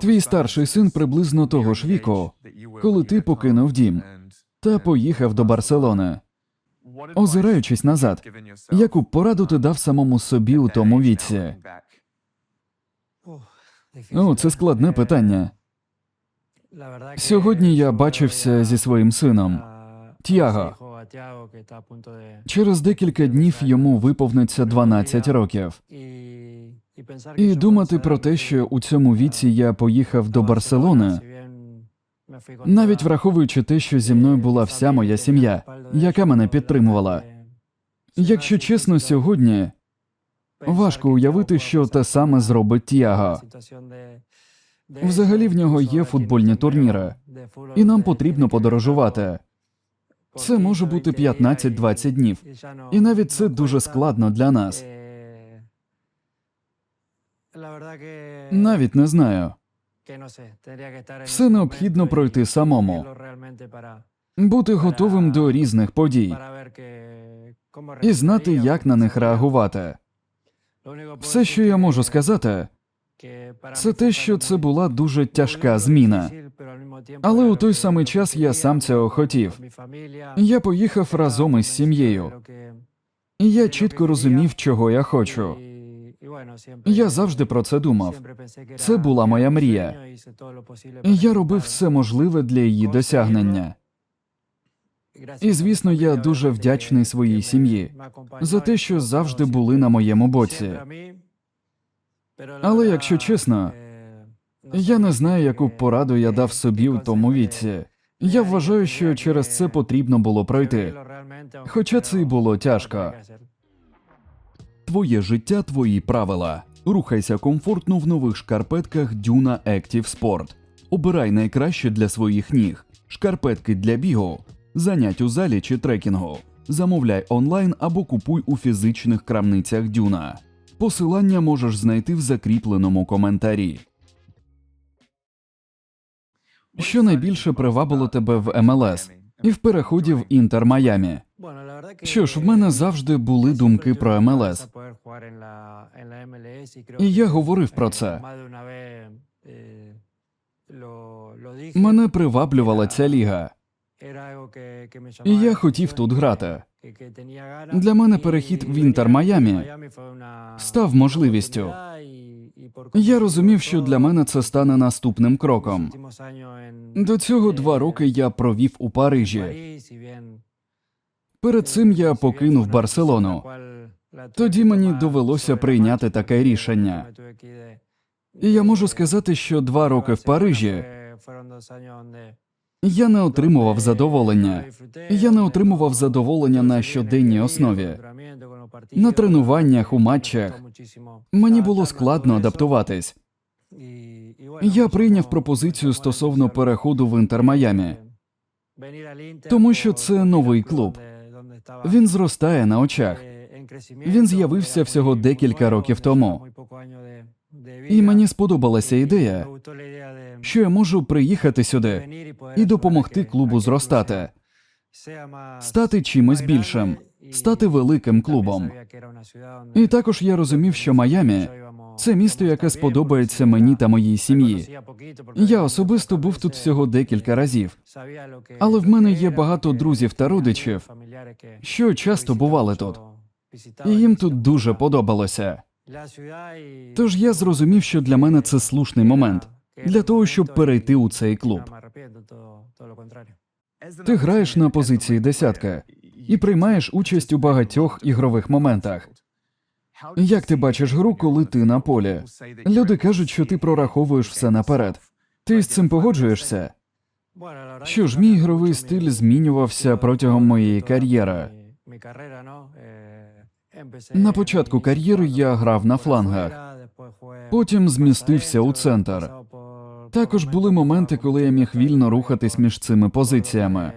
Твій старший син приблизно того ж віку, коли ти покинув дім та поїхав до Барселони. Озираючись назад, яку пораду ти дав самому собі у тому віці? О, це складне питання. Сьогодні я бачився зі своїм сином. Тіаго. Через декілька днів йому виповниться 12 років. І думати про те, що у цьому віці я поїхав до Барселони, навіть враховуючи те, що зі мною була вся моя сім'я, яка мене підтримувала. Якщо чесно, сьогодні важко уявити, що те саме зробить Тіаго. Взагалі в нього є футбольні турніри, і нам потрібно подорожувати. Це може бути 15-20 днів, і навіть це дуже складно для нас. Навіть не знаю. Все необхідно пройти самому, бути готовим до різних подій і знати, як на них реагувати. Все, що я можу сказати, це те, що це була дуже тяжка зміна. Але у той самий час я сам цього хотів. Я поїхав разом із сім'єю, і я чітко розумів, чого я хочу. Я завжди про це думав. Це була моя мрія. І я робив все можливе для її досягнення. І звісно, я дуже вдячний своїй сім'ї за те, що завжди були на моєму боці. Але якщо чесно, я не знаю, яку пораду я дав собі у тому віці. Я вважаю, що через це потрібно було пройти. Хоча це й було тяжко. Твоє життя, твої правила. Рухайся комфортно в нових шкарпетках Duna Active Sport. Обирай найкраще для своїх ніг. Шкарпетки для бігу, занять у залі чи трекінгу. Замовляй онлайн або купуй у фізичних крамницях Дюна. Посилання можеш знайти в закріпленому коментарі. Що найбільше привабило тебе в МЛС і в переході в Інтер Майамі? Що ж, в мене завжди були думки про МЛС. І я говорив про це. Мене приваблювала ця ліга, і я хотів тут грати. Для мене перехід в Інтер Майамі став можливістю. Я розумів, що для мене це стане наступним кроком. До цього два роки я провів у Парижі. Перед цим я покинув Барселону. Тоді мені довелося прийняти таке рішення. І я можу сказати, що два роки в Парижі я не отримував задоволення. Я не отримував задоволення на щоденній основі. На тренуваннях, у матчах мені було складно адаптуватись. Я прийняв пропозицію стосовно переходу в Інтер Майамі, тому що це новий клуб. Він зростає на очах. Він з'явився всього декілька років тому. І мені сподобалася ідея, що я можу приїхати сюди і допомогти клубу зростати, стати чимось більшим, стати великим клубом. І також я розумів, що Майамі це місто, яке сподобається мені та моїй сім'ї. Я особисто був тут всього декілька разів, але в мене є багато друзів та родичів, що часто бували тут, і їм тут дуже подобалося. Тож я зрозумів, що для мене це слушний момент для того, щоб перейти у цей клуб. Ти граєш на позиції десятка і приймаєш участь у багатьох ігрових моментах. Як ти бачиш гру, коли ти на полі? Люди кажуть, що ти прораховуєш все наперед. Ти з цим погоджуєшся? Що ж, мій ігровий стиль змінювався протягом моєї кар'єри. На початку кар'єри я грав на флангах, потім змістився у центр. Також були моменти, коли я міг вільно рухатись між цими позиціями.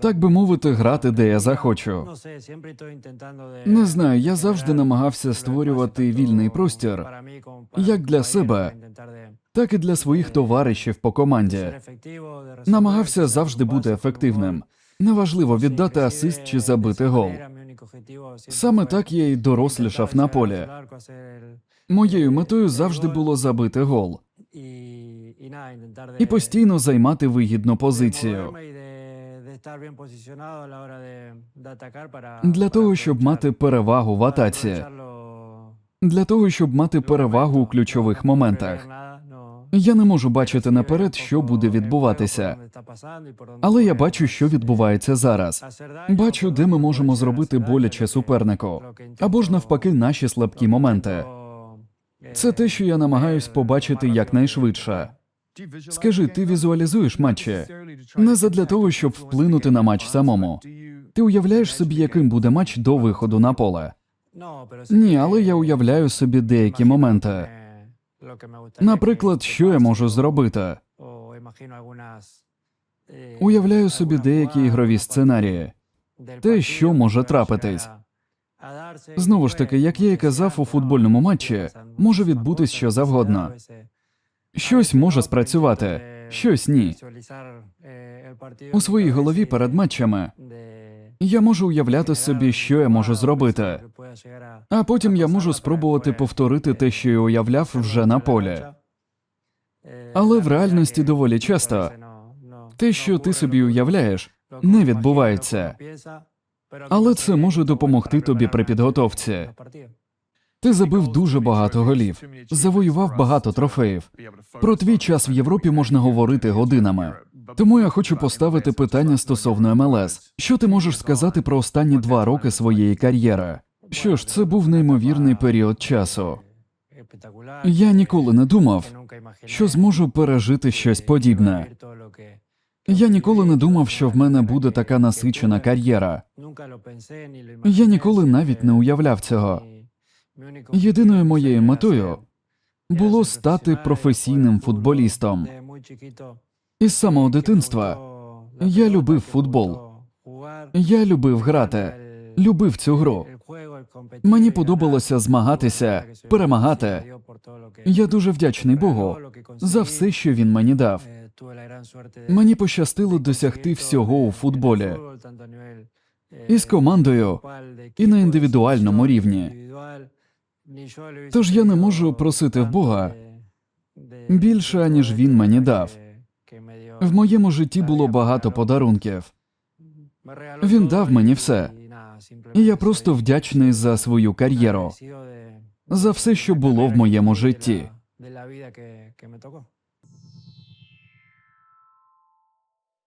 Так би мовити, грати де я захочу. Не знаю, я завжди намагався створювати вільний простір як для себе, так і для своїх товаришів по команді. Намагався завжди бути ефективним. Неважливо віддати асист чи забити гол. Саме так я й дорослішав на полі. Моєю метою завжди було забити гол. і постійно займати вигідну позицію. Для того, щоб мати перевагу в атаці, для того, щоб мати перевагу у ключових моментах. Я не можу бачити наперед, що буде відбуватися, але я бачу, що відбувається зараз. Бачу, де ми можемо зробити боляче супернику, або ж навпаки, наші слабкі моменти. Це те, що я намагаюсь побачити якнайшвидше. Скажи, ти візуалізуєш матчі не задля того, щоб вплинути на матч самому. Ти уявляєш собі, яким буде матч до виходу на поле? Ні, але я уявляю собі деякі моменти. Наприклад, що я можу зробити? Уявляю собі деякі ігрові сценарії, те, що може трапитись. Знову ж таки, як я і казав у футбольному матчі, може відбутись що завгодно. Щось може спрацювати, щось ні. У своїй голові перед матчами я можу уявляти собі, що я можу зробити, а потім я можу спробувати повторити те, що я уявляв вже на полі. Але в реальності доволі часто те, що ти собі уявляєш, не відбувається. Але це може допомогти тобі при підготовці. Ти забив дуже багато голів, завоював багато трофеїв. Про твій час в Європі можна говорити годинами. Тому я хочу поставити питання стосовно МЛС. Що ти можеш сказати про останні два роки своєї кар'єри? Що ж, це був неймовірний період часу. Я ніколи не думав, що зможу пережити щось подібне. Я ніколи не думав, що в мене буде така насичена кар'єра. Я ніколи навіть не уявляв цього. Єдиною моєю метою було стати професійним футболістом. Із самого дитинства я любив футбол. Я любив грати, любив цю гру. Мені подобалося змагатися, перемагати. Я дуже вдячний Богу за все, що він мені дав. Мені пощастило досягти всього у футболі і з командою, і на індивідуальному рівні. Тож я не можу просити в Бога більше, аніж він мені дав. В моєму житті було багато подарунків. Він дав мені все. І я просто вдячний за свою кар'єру, за все, що було в моєму житті.